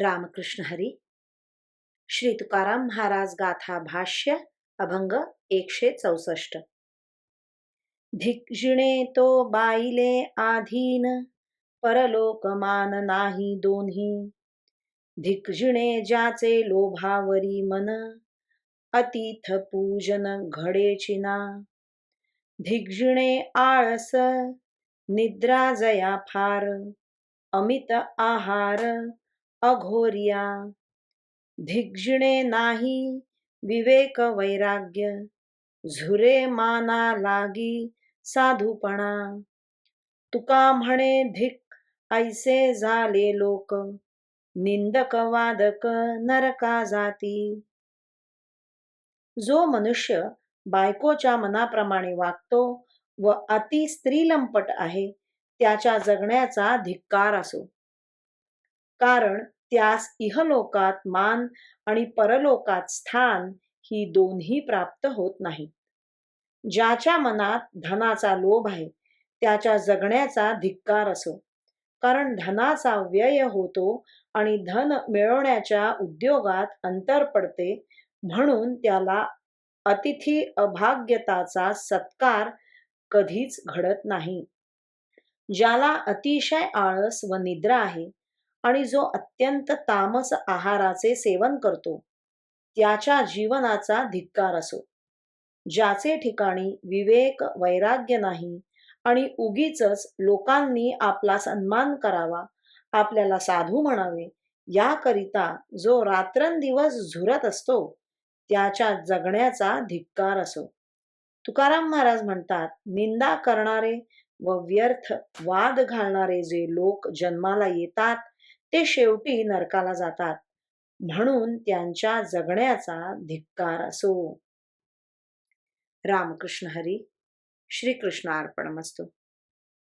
रामकृष्ण हरी। श्री तुकाराम महाराज गाथा भाष्य अभंग एकशे चौसष्ट। धिक्जिणे तो बाईले आधीन परलोकमान नाही दोन्ही। धिक्जिणे ज्याचे लोभावरी मन अतिथ पूजन घडे चिना धिग्जिणे आळस निद्रा जया फार अमित आहार अघोरिया। धिक्जिणे नाही विवेक वैराग्य झुरे माना लागी साधूपणा। तुका म्हणे धिक ऐसे झाले लोक निंदक वादक नरका जाती। जो मनुष्य बायकोच्या मनाप्रमाणे वागतो व अति स्त्रीलंपट आहे त्याच्या जगण्याचा धिक्कार असो। कारण त्यास इहलोकात मान आणि परलोकात स्थान ही दोन्ही प्राप्त होत नाही. ज्याच्या मनात धनाचा लोभ आहे त्याच्या जगण्याचा धिक्कार असो. कारण धनाचा व्यय होतो आणि धन मिळवण्याच्या उद्योगात अंतर पडते म्हणून त्याला अतिथी अभाग्यताचा सत्कार कधीच घडत नाही. ज्याला अतिशय आळस व निद्रा आहे आणि जो अत्यंत तामस आहाराचे सेवन करतो त्याच्या जीवनाचा धिक्कार असो. ज्याचे ठिकाणी विवेक वैराग्य नाही आणि उगीच लोकांनी आपला सन्मान करावा आपल्याला साधू म्हणावे याकरिता जो रात्रंदिवस झुरत असतो त्याच्या जगण्याचा धिक्कार असो. तुकाराम महाराज म्हणतात निंदा करणारे व व्यर्थ वाद घालणारे जे लोक जन्माला येतात ते शेवटी नरकाला जातात. म्हणून त्यांच्या जगण्याचा धिक्कार असो. रामकृष्ण हरी श्रीकृष्ण अर्पणमस्तू.